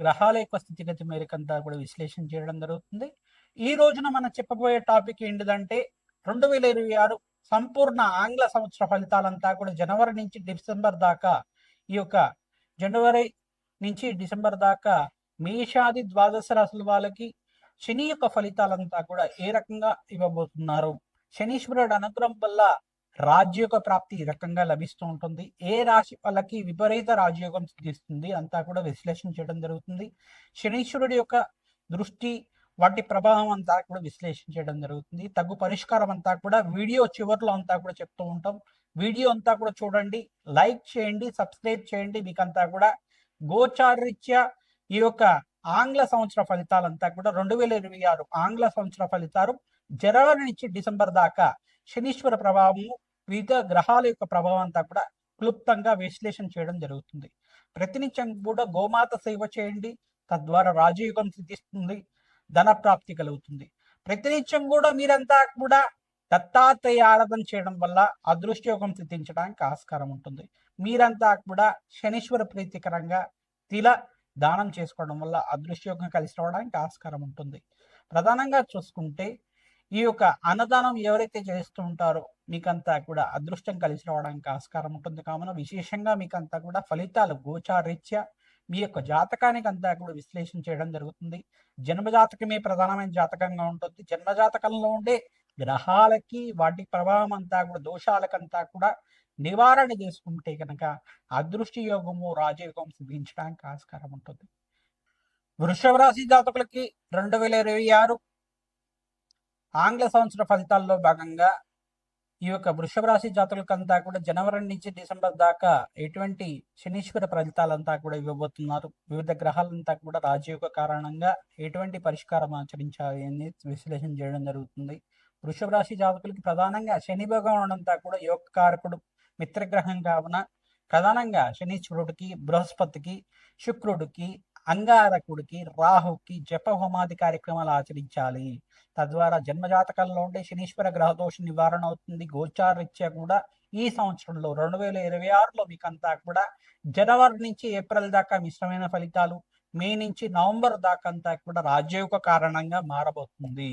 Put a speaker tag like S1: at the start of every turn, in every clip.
S1: గ్రహాల యొక్క స్థితిగతి మేరకంతా కూడా విశ్లేషణ చేయడం జరుగుతుంది. ఈ రోజున మనం చెప్పబోయే టాపిక్ ఏంటిదంటే రెండు వేల ఇరవై ఆరు సంపూర్ణ ఆంగ్ల సంవత్సర ఫలితాలంతా కూడా జనవరి నుంచి డిసెంబర్ దాకా ఈ యొక్క జనవరి నుంచి డిసెంబర్ దాకా మేషాది ద్వాదశ రాశుల వాళ్ళకి శని యొక్క ఫలితాలంతా కూడా ఏ రకంగా ఇవ్వబోతున్నారు? శనీశ్వరుడు అనుగ్రహం వల్ల రాజ్యోగ ప్రాప్తి ఈ రకంగా లభిస్తూ ఉంటుంది. ఏ రాశి వాళ్ళకి విపరీత రాజయోగం సిద్ధిస్తుంది అంతా కూడా విశ్లేషణ చేయడం జరుగుతుంది. శనీశ్వరుడి యొక్క దృష్టి వాటి ప్రభావం అంతా కూడా విశ్లేషణ చేయడం జరుగుతుంది. తగు పరిష్కారం అంతా కూడా వీడియో చివరిలో అంతా కూడా చెప్తూ ఉంటాం. వీడియో అంతా కూడా చూడండి లైక్ చేయండి సబ్స్క్రైబ్ చేయండి. మీకంతా కూడా గోచారరీత్యా ఈ యొక్క ఆంగ్ల సంవత్సర ఫలితాలంతా కూడా రెండు వేల ఇరవై ఆరు ఆంగ్ల సంవత్సర ఫలితాలు జనవరి నుంచి డిసెంబర్ దాకా శనీశ్వర ప్రభావము వివిధ గ్రహాల యొక్క ప్రభావం అంతా కూడా క్లుప్తంగా విశ్లేషణ చేయడం జరుగుతుంది. ప్రతినిత్యం కూడా గోమాత సేవ చేయండి తద్వారా రాజయోగం సిద్ధిస్తుంది ధన ప్రాప్తి కలుగుతుంది. ప్రతినిత్యం కూడా మీరంతా కూడా దత్తాత్రేయ ఆరాధన చేయడం వల్ల అదృష్టయోగం సిద్ధించడానికి ఆస్కారం ఉంటుంది. మీరంతా కూడా శనీశ్వర ప్రీతికరంగా తిల దానం చేసుకోవడం వల్ల అదృష్టయోగం కలిసి రావడానికి ఆస్కారం ఉంటుంది. ప్రధానంగా చూసుకుంటే ఈ యొక్క అన్నదానం ఎవరైతే చేస్తూ ఉంటారో మీకంతా కూడా అదృష్టం కలిసి రావడానికి ఆస్కారం ఉంటుంది. కావున విశేషంగా మీకంతా కూడా ఫలితాలు గోచారీత్యా మీ యొక్క జాతకానికి అంతా కూడా విశ్లేషణ చేయడం జరుగుతుంది. జన్మ జాతకమే ప్రధానమైన జాతకంగా ఉంటుంది. జన్మ జాతకంలో ఉండే గ్రహాలకి వాటి ప్రభావం అంతా కూడా దోషాలకంతా కూడా నివారణ చేసుకుంటే కనుక అదృష్టి యోగము రాజయోగం సిద్ధించడానికి ఆస్కారం ఉంటుంది. వృషభ రాశి జాతకులకి రెండు వేల ఇరవై ఆరు ఆంగ్ల సంవత్సర ఫలితాల్లో భాగంగా ఈ యొక్క వృషభ రాశి జాతులకంతా కూడా జనవరి నుంచి డిసెంబర్ దాకా ఎటువంటి శనీశ్వర ఫలితాలంతా కూడా ఇవ్వబోతున్నారు. వివిధ గ్రహాలంతా కూడా రాజయోగ కారణంగా ఎటువంటి పరిష్కారం ఆచరించాలి అని విశ్లేషణ చేయడం జరుగుతుంది. వృషభ రాశి జాతకులకి ప్రధానంగా శని భగవాన్ అంతా కూడా యోగకారకుడు మిత్రగ్రహం కావున ప్రధానంగా శనీశ్వరుడికి బృహస్పతికి శుక్రుడికి అంగారకుడికి రాహుకి జప హోమాది కార్యక్రమాలు ఆచరించాలి. తద్వారా జన్మజాతకంలో ఉండే శనీశ్వర గ్రహదోష నివారణ అవుతుంది. గోచారరీత్యా కూడా ఈ సంవత్సరంలో రెండు వేల ఇరవై ఆరులో మీకంతా కూడా జనవరి నుంచి ఏప్రిల్ దాకా మిశ్రమైన ఫలితాలు మే నుంచి నవంబర్ దాకా అంతా కూడా రాజయోగ కారణంగా మారబోతుంది.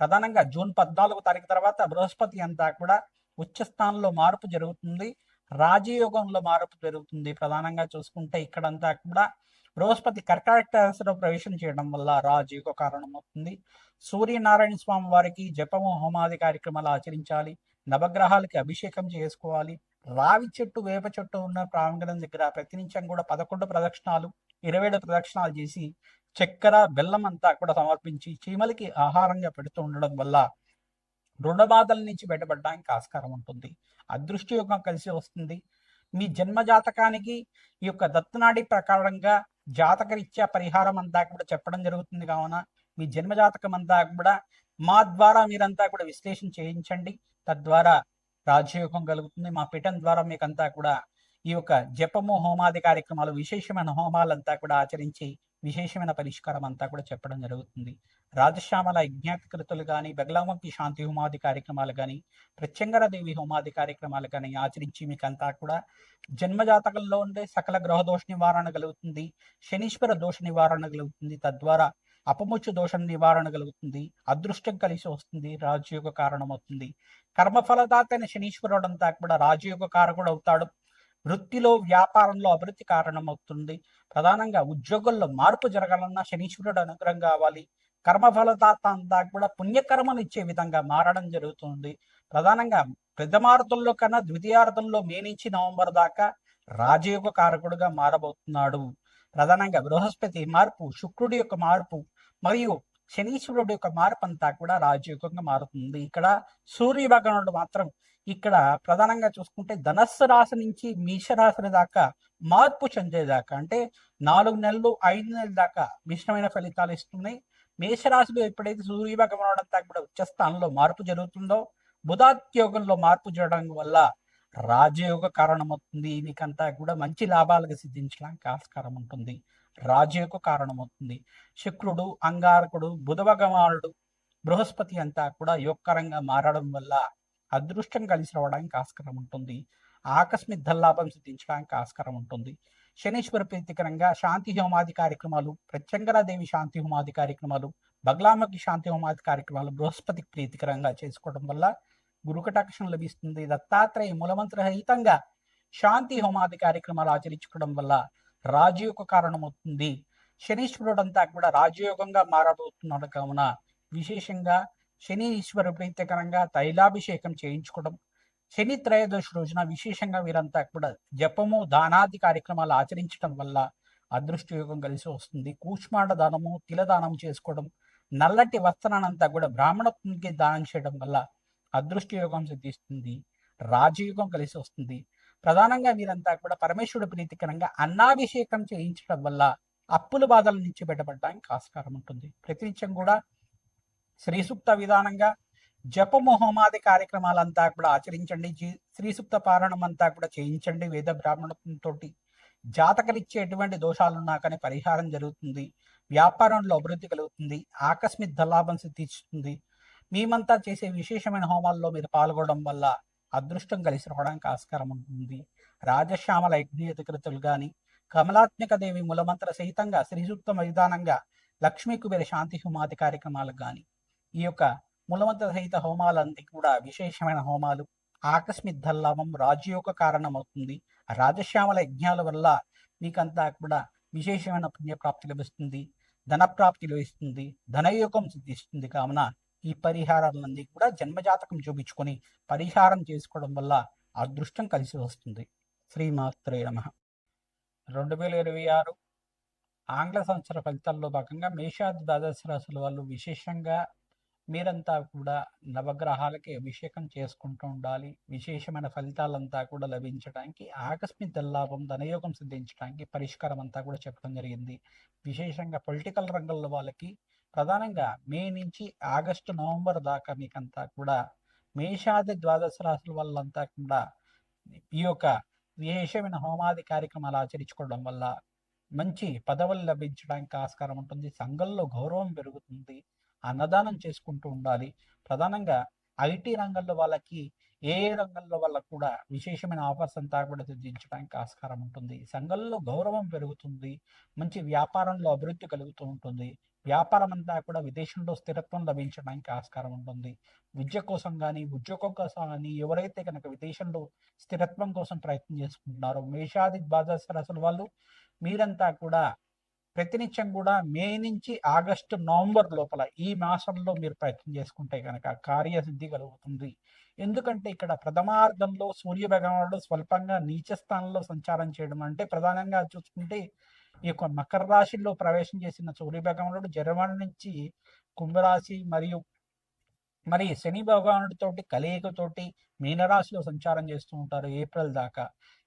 S1: ప్రధానంగా జూన్ పద్నాలుగు తారీఖు తర్వాత బృహస్పతి అంతా కూడా ఉచ్చ స్థానంలో మార్పు జరుగుతుంది. రాజయోగంలో మార్పు జరుగుతుంది. ప్రధానంగా చూసుకుంటే ఇక్కడంతా కూడా బృహస్పతి కర్కాటక రాశిలో ప్రవేశం చేయడం వల్ల రాజయోగ కారణమవుతుంది. సూర్యనారాయణ స్వామి వారికి జపము హోమాది కార్యక్రమాలు ఆచరించాలి. నవగ్రహాలకి అభిషేకం చేసుకోవాలి. రావి చెట్టు వేప చెట్టు ఉన్న ప్రాంగణం దగ్గర ప్రతినిత్యం కూడా పదకొండు ప్రదక్షిణాలు ఇరవై ఏడు ప్రదక్షిణాలు చేసి చక్కెర బెల్లం అంతా కూడా సమర్పించి చీమలకి ఆహారంగా పెడుతూ ఉండడం వల్ల రుణ బాధల నుంచి బయటపడడానికి ఆస్కారం ఉంటుంది. అదృష్టయోగం కలిసి వస్తుంది. మీ జన్మ జాతకానికి ఈ యొక్క దత్తనాడి ప్రకారంగా జాతకరీత్యా పరిహారం అంతా కూడా చెప్పడం జరుగుతుంది కావున మీ జన్మ జాతకం అంతా కూడా మా ద్వారా మీరంతా కూడా విశ్లేషణ చేయించండి. తద్వారా రాజయోగం కలుగుతుంది. మా పీఠం ద్వారా మీకంతా కూడా ఈ యొక్క జపము హోమాది కార్యక్రమాలు విశేషమైన హోమాలంతా కూడా ఆచరించి విశేషమైన పరిష్కారం అంతా కూడా చెప్పడం జరుగుతుంది. రాజశ్యామల యజ్ఞాతికృతులు కానీ బెగలామంకి శాంతి హోమాది కార్యక్రమాలు కానీ ప్రత్యంగరదేవి హోమాది కార్యక్రమాలు కానీ ఆచరించి మీకు అంతా కూడా జన్మజాతకంలో ఉండే సకల గ్రహ దోష నివారణ కలుగుతుంది. శనీశ్వర దోష నివారణ కలుగుతుంది. తద్వారా అపముచ్చు దోషం నివారణ కలుగుతుంది. అదృష్టం కలిసి వస్తుంది. రాజయోగ కారణం అవుతుంది కర్మఫలదాతైన శనీశ్వరుడు అంతా కూడా రాజయోగ కారకుడు అవుతాడు వృత్తిలో వ్యాపారంలో అభివృద్ధి కారణమవుతుంది. ప్రధానంగా ఉద్యోగుల్లో మార్పు జరగాలన్నా శనీశ్వరుడు అనుగ్రహం కావాలి. కర్మఫలదాత అంతా కూడా పుణ్యకర్మలు ఇచ్చే విధంగా మారడం జరుగుతుంది. ప్రధానంగా ప్రథమార్థంలో కన్నా ద్వితీయార్థంలో మే నుంచి నవంబర్ దాకా రాజయోగ కారకుడుగా మారబోతున్నాడు. ప్రధానంగా బృహస్పతి మార్పు శుక్రుడి యొక్క మార్పు మరియు శనీశ్వరుడు యొక్క మార్పు అంతా కూడా రాజయోగంగా మారుతుంది. ఇక్కడ సూర్య భగవానుడు మాత్రం ఇక్కడ ప్రధానంగా చూసుకుంటే ధనస్సు రాశి నుంచి మేషరాశి దాకా మార్పు చెందేదాకా అంటే నాలుగు నెలలు ఐదు నెలల దాకా మిశ్రమైన ఫలితాలు ఇస్తున్నాయి. మేషరాశిలో ఎప్పుడైతే సూర్యభగవానుడు అంతా కూడా ఉచ్చ స్థానంలో మార్పు జరుగుతుందో బుధాత్యోగంలో మార్పు జరగడం వల్ల రాజయోగ కారణమవుతుంది మీకంతా కూడా మంచి లాభాలకు సిద్ధించడానికి ఆస్కారం ఉంటుంది. రాజయోగ కారణమవుతుంది శుక్రుడు అంగారకుడు బుధ భగవానుడు బృహస్పతి అంతా కూడా యోగకరంగా మారడం వల్ల అదృష్టం కలిసి రావడానికి ఆస్కారం ఉంటుంది. ఆకస్మిక ధల్లాభం సిద్ధించడానికి ఆస్కారం ఉంటుంది. శనీశ్వర ప్రీతికరంగా శాంతి హోమాది కార్యక్రమాలు ప్రత్యంగరాదేవి శాంతి హోమాది కార్యక్రమాలు బగ్లామకి శాంతి హోమాది కార్యక్రమాలు బృహస్పతికి ప్రీతికరంగా చేసుకోవడం వల్ల గురుకటాక్షం లభిస్తుంది. దత్తాత్రేయ మూలమంత్రహితంగా శాంతి హోమాది కార్యక్రమాలు ఆచరించుకోవడం వల్ల రాజయోగ కారణమవుతుంది. అవుతుంది శనీశ్వరుడంతా కూడా రాజయోగంగా మారబోతున్నాడు. కావున విశేషంగా శని ఈశ్వర ప్రీతికరంగా తైలాభిషేకం చేయించుకోవడం. శని త్రయోదశి రోజున విశేషంగా వీరంతా కూడా జపము దానాది కార్యక్రమాలు ఆచరించడం వల్ల అదృష్ట యోగం కలిసి వస్తుంది. కూష్మాండ దానము తిలదానం చేసుకోవడం నల్లటి వస్త్రానంతా కూడా బ్రాహ్మణత్వంకి దానం చేయడం వల్ల అదృష్ట యోగం సిద్ధిస్తుంది. రాజయోగం కలిసి వస్తుంది. ప్రధానంగా వీరంతా కూడా పరమేశ్వరుడు ప్రీతికరంగా అన్నాభిషేకం చేయించడం వల్ల అప్పుల బాధల నుంచి బయటపడడానికి ఆస్కారం ఉంటుంది. ప్రతినిత్యం కూడా శ్రీసూక్త విధానంగా జపము హోమాది కార్యక్రమాలంతా కూడా ఆచరించండి. జీ- శ్రీ పారాయణం అంతా కూడా చేయించండి. వేద బ్రాహ్మణంతో జాతకరిచ్చే ఎటువంటి దోషాలున్నా కానీ పరిహారం జరుగుతుంది. వ్యాపారంలో అభివృద్ధి కలుగుతుంది. ఆకస్మిక ధలాభం సిద్ధిస్తుంది. మేమంతా చేసే విశేషమైన హోమాల్లో మీరు పాల్గొనడం వల్ల అదృష్టం కలిసి రావడానికి ఆస్కారం ఉంటుంది. రాజశ్యామల యజ్ఞకృతులు గాని కమలాత్మిక దేవి మూలమంత్ర సహితంగా శ్రీసూక్త విధానంగా లక్ష్మీ కుబేర శాంతి హోమాది కార్యక్రమాలకు కానీ ఈ యొక్క మూలమంత్ర సహిత హోమాలన్నీ కూడా విశేషమైన హోమాలు. ఆకస్మిక దల్లాభం రాజయోగ కారణమవుతుంది. రాజశ్యామల యజ్ఞాల వల్ల మీకంతా కూడా విశేషమైన పుణ్యప్రాప్తి లభిస్తుంది. ధనప్రాప్తి లభిస్తుంది. ధనయోగం సిద్ధిస్తుంది. కావున ఈ పరిహారాలన్నీ కూడా జన్మజాతకం చూపించుకొని పరిహారం చేసుకోవడం వల్ల అదృష్టం కలిసి వస్తుంది. శ్రీమాత్రే నమ. రెండు వేల ఇరవై ఆరు ఆంగ్ల సంవత్సర ఫలితాల్లో భాగంగా మేషాది ద్వాదశ రాశుల వాళ్ళు విశేషంగా మీరంతా కూడా నవగ్రహాలకి అభిషేకం చేసుకుంటూ ఉండాలి. విశేషమైన ఫలితాలంతా కూడా లభించడానికి ఆకస్మిక లాభం ధనయోగం సిద్ధించడానికి పరిష్కారం అంతా కూడా చెప్పడం జరిగింది. విశేషంగా పొలిటికల్ రంగంలో వాళ్ళకి ప్రధానంగా మే నుంచి ఆగస్టు నవంబర్ దాకా మీకంతా కూడా మేషాది ద్వాదశ రాశుల వాళ్ళంతా కూడా ఈ యొక్క విశేషమైన హోమాది కార్యక్రమాలు ఆచరించుకోవడం వల్ల మంచి పదవులు లభించడానికి ఆస్కారం ఉంటుంది. సంఘంలో గౌరవం పెరుగుతుంది. అన్నదానం చేసుకుంటూ ఉండాలి. ప్రధానంగా ఐటీ రంగంలో వాళ్ళకి ఏ ఏ రంగంలో వాళ్ళకు కూడా విశేషమైన ఆఫర్స్ అంతా కూడా సిద్ధించడానికి ఆస్కారం ఉంటుంది. సంఘంలో గౌరవం పెరుగుతుంది. మంచి వ్యాపారంలో అభివృద్ధి కలుగుతూ ఉంటుంది. వ్యాపారం అంతా కూడా విదేశంలో స్థిరత్వం లభించడానికి ఆస్కారం ఉంటుంది. విద్య కోసం కానీ ఉద్యోగం కోసం కానీ ఎవరైతే కనుక విదేశంలో స్థిరత్వం కోసం ప్రయత్నం చేసుకుంటున్నారో మేషాది ద్వాదశ రాశుల వాళ్ళు మీరంతా కూడా ప్రతినిత్యం కూడా మే నుంచి ఆగస్టు నవంబర్ లోపల ఈ మాసంలో మీరు ప్రయత్నం చేసుకుంటే కనుక కార్యసిద్ధి కలుగుతుంది. ఎందుకంటే ఇక్కడ ప్రథమార్థంలో సూర్య భగవానుడు స్వల్పంగా నీచ స్థానంలో సంచారం చేయడం అంటే ప్రధానంగా చూసుకుంటే ఈ యొక్క మకర రాశిలో ప్రవేశం చేసిన సూర్య భగవానుడు జర్మనీ నుంచి కుంభరాశి మరియు మరి శని భగవానుడితోటి కలయికతోటి మీనరాశిలో సంచారం చేస్తూ ఉంటారు ఏప్రిల్ దాకా.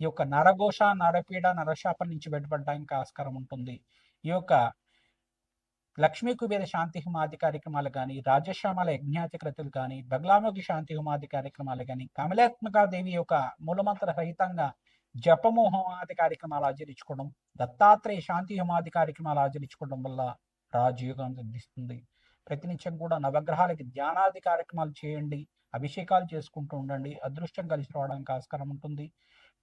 S1: ఈ యొక్క నరఘోష నరపీడ నరశాపం నుంచి బయటపడడానికి ఆస్కారం ఉంటుంది. ఈ యొక్క లక్ష్మీ కుబేర శాంతి హోమాది కార్యక్రమాలు కానీ రాజశ్యామల యజ్ఞాతికృతులు కానీ బగ్లాముఖి శాంతి హోమాది కార్యక్రమాలు కానీ కమలాత్మకాదేవి యొక్క మూలమంత్ర రహితంగా జపము హోమాది కార్యక్రమాలు ఆచరించుకోవడం దత్తాత్రేయ శాంతి హోమాది కార్యక్రమాలు ఆచరించుకోవడం వల్ల రాజయోగం సిద్ధిస్తుంది. ప్రతినిత్యం కూడా నవగ్రహాలకి ధ్యానాది కార్యక్రమాలు చేయండి అభిషేకాలు చేసుకుంటూ ఉండండి అదృష్టం కలిసి రావడానికి ఆస్కారం ఉంటుంది.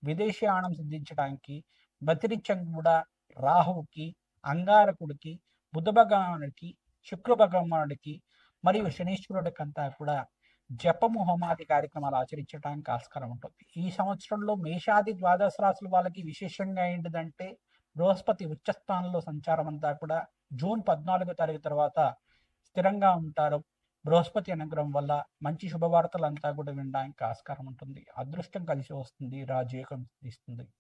S1: విదేశీయానం సిద్ధించడానికి ప్రతినిత్యం కూడా రాహువుకి అంగారకుడికి బుధ భగవానుడికి శుక్ర భగవానుడికి మరియు శనీశ్వరుడికి అంతా కూడా జపము హోమాది కార్యక్రమాలు ఆచరించడానికి ఆస్కారం ఉంటుంది. ఈ సంవత్సరంలో మేషాది ద్వాదశ రాశుల వాళ్ళకి విశేషంగా ఏంటిదంటే బృహస్పతి ఉచ్చస్థానంలో సంచారం అంతా కూడా జూన్ పద్నాలుగో తారీఖు తర్వాత స్థిరంగా ఉంటారు. బృహస్పతి అనుగ్రహం వల్ల మంచి శుభవార్తలు అంతా కూడా వినడానికి ఆస్కారం ఉంటుంది. అదృష్టం కలిసి వస్తుంది. రాజయోగం ఇస్తుంది.